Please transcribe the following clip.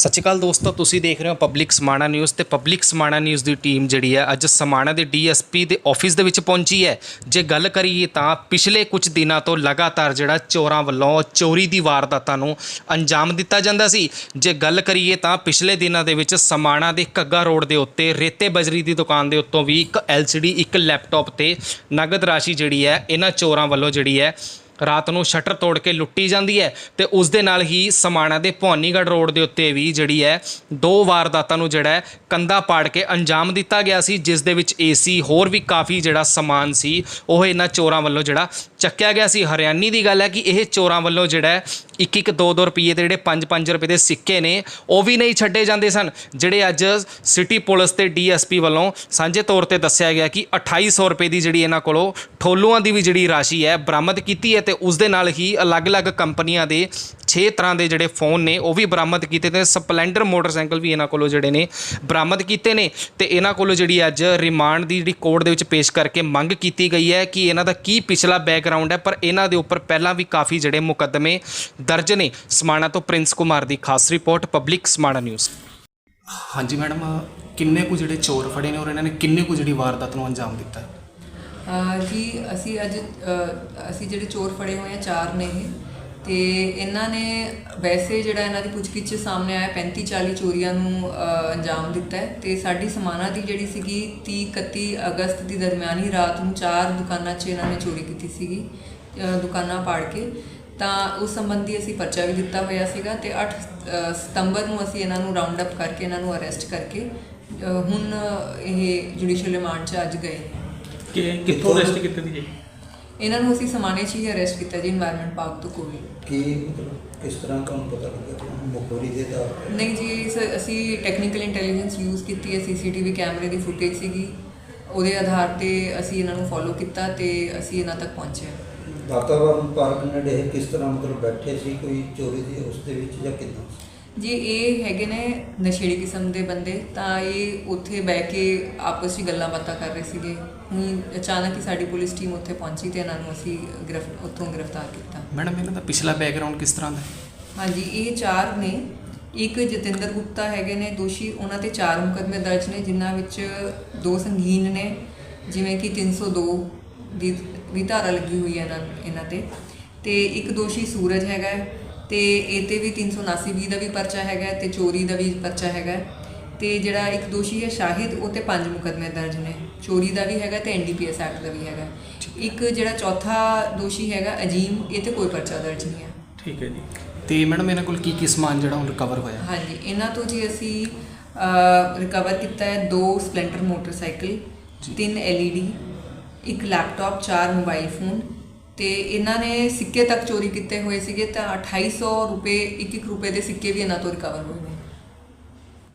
ਸਤਿ ਸ਼੍ਰੀ ਅਕਾਲ ਦੋਸਤੋ, ਤੁਸੀਂ ਦੇਖ ਰਹੇ ਹੋ ਪਬਲਿਕ ਸਮਾਣਾ ਨਿਊਜ਼ ਤੇ ਪਬਲਿਕ ਸਮਾਣਾ ਨਿਊਜ਼ ਦੀ ਟੀਮ ਜਿਹੜੀ ਹੈ ਅੱਜ ਸਮਾਣਾ ਦੇ ਡੀਐਸਪੀ ਦੇ ਆਫਿਸ ਦੇ ਵਿੱਚ ਪਹੁੰਚੀ ਹੈ। ਜੇ ਗੱਲ ਕਰੀਏ ਤਾਂ ਪਿਛਲੇ ਕੁਝ ਦਿਨਾਂ ਤੋਂ ਲਗਾਤਾਰ ਜਿਹੜਾ ਚੋਰਾਂ ਵੱਲੋਂ ਚੋਰੀ ਦੀ ਵਾਰਦਾਤਾਂ ਨੂੰ ਅੰਜਾਮ ਦਿੱਤਾ ਜਾਂਦਾ ਸੀ। ਜੇ ਗੱਲ ਕਰੀਏ ਤਾਂ ਪਿਛਲੇ ਦਿਨਾਂ ਦੇ ਵਿੱਚ ਸਮਾਣਾ ਦੇ ਕੱਗਾ ਰੋਡ ਦੇ ਉੱਤੇ ਰੇਤੇ ਬਜਰੀ ਦੀ ਦੁਕਾਨ ਦੇ ਉੱਤੋਂ ਵੀ ਇੱਕ LCD ਇੱਕ ਲੈਪਟਾਪ ਤੇ ਨਗਦ ਰਾਸ਼ੀ ਜਿਹੜੀ ਹੈ, ਇਹਨਾਂ ਚੋਰਾਂ ਵੱਲੋਂ ਜਿਹੜੀ ਹੈ ਰਾਤ ਨੂੰ ਸ਼ਟਰ ਤੋੜ ਕੇ ਲੁੱਟੀ ਜਾਂਦੀ ਹੈ ਤੇ ਉਸ ਦੇ ਨਾਲ ਹੀ ਸਮਾਣਾ ਦੇ ਭਵਾਨੀਗੜ੍ਹ ਰੋਡ ਦੇ ਉੱਤੇ ਵੀ ਜਿਹੜੀ ਹੈ ਦੋ ਵਾਰਦਾਤਾਂ ਨੂੰ ਜਿਹੜਾ ਹੈ ਕੰਧਾ ਪਾੜ ਕੇ ਅੰਜਾਮ ਦਿੱਤਾ ਗਿਆ ਸੀ, ਜਿਸ ਦੇ ਵਿੱਚ ਏਸੀ ਹੋਰ ਵੀ ਕਾਫੀ ਜਿਹੜਾ ਸਮਾਨ ਸੀ, ਉਹ ਇਹਨਾਂ ਚੋਰਾਂ ਵੱਲੋਂ ਜਿਹੜਾ ਚੱਕਿਆ ਗਿਆ ਸੀ। ਹਰਿਆਣੀ ਦੀ ਗੱਲ ਹੈ ਕਿ ਇਹ ਚੋਰਾਂ ਵੱਲੋਂ ਜਿਹੜਾ ਇੱਕ ਇੱਕ 2-2 ਰੁਪਏ ਤੇ ਜਿਹੜੇ 5-5 ਰੁਪਏ ਦੇ ਸਿੱਕੇ ਨੇ, ਉਹ ਵੀ ਨਹੀਂ ਛੱਡੇ ਜਾਂਦੇ ਸਨ, ਜਿਹੜੇ ਅੱਜ ਸਿਟੀ ਪੁਲਿਸ ਤੇ ਡੀਐਸਪੀ ਵੱਲੋਂ ਸਾਂਝੇ ਤੌਰ ਤੇ ਦੱਸਿਆ ਗਿਆ ਕਿ 2800 ਰੁਪਏ ਦੀ ਜਿਹੜੀ ਇਹਨਾਂ ਕੋਲੋਂ ਠੋਲੂਆਂ ਦੀ ਵੀ ਜਿਹੜੀ ਰਾਸ਼ੀ ਹੈ ਬਰਾਮਦ ਕੀਤੀ ਹੈ ਤੇ ਉਸ ਦੇ ਨਾਲ ਹੀ ਅਲੱਗ-ਅਲੱਗ ਕੰਪਨੀਆਂ ਦੇ 6 ਤਰ੍ਹਾਂ ਦੇ ਜਿਹੜੇ ਫੋਨ ਨੇ ਉਹ ਵੀ ਬਰਾਮਦ ਕੀਤੇ ਤੇ ਸਪਲੈਂਡਰ ਮੋਟਰਸਾਈਕਲ ਵੀ ਇਹਨਾਂ ਕੋਲੋਂ ਜਿਹੜੇ ਨੇ ਬਰਾਮਦ ਕੀਤੇ ਨੇ। ਤੇ ਇਹਨਾਂ ਕੋਲੋਂ ਜਿਹੜੀ ਅੱਜ ਰਿਮਾਂਡ ਦੀ ਜਿਹੜੀ ਕੋਰਟ ਦੇ ਵਿੱਚ ਪੇਸ਼ ਕਰਕੇ ਮੰਗ ਕੀਤੀ ਗਈ ਹੈ ਕਿ ਇਹਨਾਂ ਦਾ ਕੀ ਪਿਛਲਾ ਬੈਕਗ੍ਰਾਉਂਡ ਹੈ ਪਰ ਇਹਨਾਂ ਦੇ ਉੱਪਰ ਪਹਿਲਾਂ ਵੀ ਕਾਫੀ ਜਿਹੜੇ ਮੁਕੱਦਮੇ ਦਰਜ ਨੇ। ਸਮਾਣਾ ਤੋਂ ਪ੍ਰਿੰਸ ਕੁਮਾਰ ਦੀ ਖਾਸ ਰਿਪੋਰਟ ਪਬਲਿਕ ਸਮਾਣਾ ਨਿਊਜ਼। ਹਾਂਜੀ ਮੈਡਮ ਕਿੰਨੇ ਕੁ ਜਿਹੜੇ ਚੋਰ ਫੜੇ ਨੇ ਔਰ ਇਹਨਾਂ ਨੇ ਕਿੰਨੇ ਕੁ ਜਿਹੜੀ ਵਾਰਦਾਤ ਨੂੰ ਅੰਜਾਮ ਦਿੱਤਾ? ਜੀ ਅਸੀਂ ਅੱਜ ਅਸੀਂ ਜਿਹੜੇ ਚੋਰ ਫੜੇ ਹੋਏ ਆ ਚਾਰ ਨੇ ਇਹ। ਤੇ ਇਹਨਾਂ ਨੇ ਵੈਸੇ ਜਿਹੜਾ ਇਹਨਾਂ ਦੀ ਪੁੱਛਗਿੱਛ ਸਾਹਮਣੇ ਆਇਆ 35 40 ਚੋਰੀਆਂ ਨੂੰ ਅੰਜਾਮ ਦਿੱਤਾ ਹੈ ਤੇ ਸਾਡੀ ਸਮਾਨਾ ਦੀ ਜਿਹੜੀ ਸੀਗੀ 30 31 ਅਗਸਤ ਦੀ ਦਰਮਿਆਨੀ ਰਾਤ ਨੂੰ ਚਾਰ ਦੁਕਾਨਾਂ 'ਚ ਇਹਨਾਂ ਨੇ ਚੋਰੀ ਕੀਤੀ ਸੀਗੀ ਦੁਕਾਨਾਂ ਪਾੜ ਕੇ। ਤਾਂ ਉਸ ਸੰਬੰਧੀ ਅਸੀਂ ਪਰਚਾ ਵੀ ਦਿੱਤਾ ਹੋਇਆ ਸੀਗਾ ਤੇ 8 ਸਤੰਬਰ ਨੂੰ ਅਸੀਂ ਇਹਨਾਂ ਨੂੰ ਰਾਉਂਡ ਅਪ ਕਰਕੇ ਇਹਨਾਂ ਨੂੰ ਅਰੈਸਟ ਕਰਕੇ ਹੁਣ ਇਹ ਜੁਡੀਸ਼ੀਅਲ ਰਿਮਾਂਡ 'ਚ ਅੱਜ ਗਏ। ਕਿ ਕਿੱਥੋਂ ਅਰੈਸਟ ਕੀਤੇ ਸੀ ਜੀ? ਇਹਨਾਂ ਨੂੰ ਅਸੀਂ ਸਮਾਨੇ ਚ ਹੀ ਅਰੈਸਟ ਕੀਤਾ ਜੀ এনवायरमेंट ਪਾਰਕ ਤੋਂ ਕੋਲ ਕੀ ਮਤਲਬ ਕਿਸ ਤਰ੍ਹਾਂ ਤੁਹਾਨੂੰ ਪਤਾ ਲੱਗਿਆ ਮੁਖਬਰੀ ਦੇ ਦਾ ਨਹੀਂ ਜੀ ਸ- ਅਸੀਂ ਟੈਕਨੀਕਲ ਇੰਟੈਲੀਜੈਂਸ ਯੂਜ਼ ਕੀਤੀ ਹੈ ਸੀਸੀਟੀਵੀ ਕੈਮਰੇ ਦੀ ਫੁਟੇਜ ਸੀਗੀ। ਉਹਦੇ ਆਧਾਰ ਤੇ ਅਸੀਂ ਇਹਨਾਂ ਨੂੰ ਫੋਲੋ ਕੀਤਾ ਤੇ ਅਸੀਂ ਇਹਨਾਂ ਤੱਕ ਪਹੁੰਚਿਆ ਵਾਤਾਵਰਨ ਪਾਰਕ ਨੇੜੇ ਕਿਸ ਤਰ੍ਹਾਂ ਮਤਲਬ ਬੈਠੇ ਸੀ? ਕੋਈ ਚੋਰੀ ਦੀ ਉਸ ਦੇ ਵਿੱਚ ਜਾਂ ਕਿੱਦਾਂ? ਜੀ ਇਹ ਹੈਗੇ ਨੇ ਨਸ਼ੇੜੀ ਕਿਸਮ ਦੇ ਬੰਦੇ ਤਾਂ ਇਹ ਉੱਥੇ ਬਹਿ ਕੇ ਆਪਸ ਵਿੱਚ ਗੱਲਾਂ ਬਾਤਾਂ ਕਰ ਰਹੇ ਸੀਗੇ। ਹੁਣ ਅਚਾਨਕ ਹੀ ਸਾਡੀ ਪੁਲਿਸ ਟੀਮ ਉੱਥੇ ਪਹੁੰਚੀ ਤੇ ਇਹਨਾਂ ਨੂੰ ਅਸੀਂ ਗ੍ਰਿਫ ਉੱਥੋਂ ਗ੍ਰਿਫਤਾਰ ਕੀਤਾ। ਮੈਡਮ ਇਹਨਾਂ ਦਾ ਪਿਛਲਾ ਬੈਕਗ੍ਰਾਉਂਡ ਕਿਸ ਤਰ੍ਹਾਂ ਦਾ? ਹਾਂਜੀ ਇਹ ਚਾਰ ਨੇ। ਇੱਕ ਜਤਿੰਦਰ ਗੁਪਤਾ ਹੈਗੇ ਨੇ ਦੋਸ਼ੀ ਉਹਨਾਂ ਤੇ ਚਾਰ ਮੁਕੱਦਮੇ ਦਰਜ ਨੇ ਜਿਨ੍ਹਾਂ ਵਿੱਚ ਦੋ ਸੰਗੀਨ ਨੇ ਜਿਵੇਂ ਕਿ 302 ਦੀ ਦੀ ਧਾਰਾ ਲੱਗੀ ਹੋਈ ਹੈ ਇਹਨਾਂ ਇਹਨਾਂ ਤੇ। ਤੇ ਇੱਕ ਦੋਸ਼ੀ ਸੂਰਜ ਹੈਗਾ ਤੇ ਇਹ ਤੇ ਵੀ 379 ਬੀ ਦਾ ਵੀ ਪਰਚਾ ਹੈਗਾ ਤੇ ਚੋਰੀ ਦਾ ਵੀ ਪਰਚਾ ਹੈਗਾ। ਤੇ ਜਿਹੜਾ ਇੱਕ ਦੋਸ਼ੀ ਹੈ ਸ਼ਾਹਿਦ ਉਹ ਤੇ ਪੰਜ ਮੁਕੱਦਮੇ ਦਰਜ ਨੇ। ਚੋਰੀ ਦਾ ਵੀ ਹੈਗਾ ਤੇ ਐਨਡੀਪੀਐਸ ਐਕਟ ਦਾ ਵੀ ਹੈਗਾ ਇੱਕ ਜਿਹੜਾ ਚੌਥਾ ਦੋਸ਼ੀ ਹੈਗਾ ਅਜੀਮ ਇਹ ਤੇ ਕੋਈ ਪਰਚਾ ਦਰਜ ਨਹੀਂ ਹੈ। ਠੀਕ ਹੈ ਜੀ। ਤੇ ਮੈਡਮ ਇਹਨਾਂ ਕੋਲ ਕੀ ਕੀ ਸਮਾਨ ਜਿਹੜਾ ਹੁਣ ਰਿਕਵਰ ਹੋਇਆ? ਹਾਂਜੀ ਇਹਨਾਂ ਤੋਂ ਜੀ ਅਸੀਂ ਰਿਕਵਰ ਕੀਤਾ ਹੈ ਦੋ ਸਪਲੈਂਡਰ ਮੋਟਰਸਾਈਕਲ ਤਿੰਨ LED ਇੱਕ ਲੈਪਟਾਪ ਚਾਰ ਮੋਬਾਈਲ ਫੋਨ ਤੇ ਇਹਨਾਂ ਨੇ ਸਿੱਕੇ ਤੱਕ ਚੋਰੀ ਕੀਤੇ ਹੋਏ ਸੀਗੇ ਤਾਂ 2800 ਰੁਪਏ, ਇੱਕ ਇੱਕ ਰੁਪਏ ਦੇ ਸਿੱਕੇ ਵੀ ਇਹਨਾਂ ਤੋਂ ਰਿਕਵਰ ਹੋਏ ਨੇ।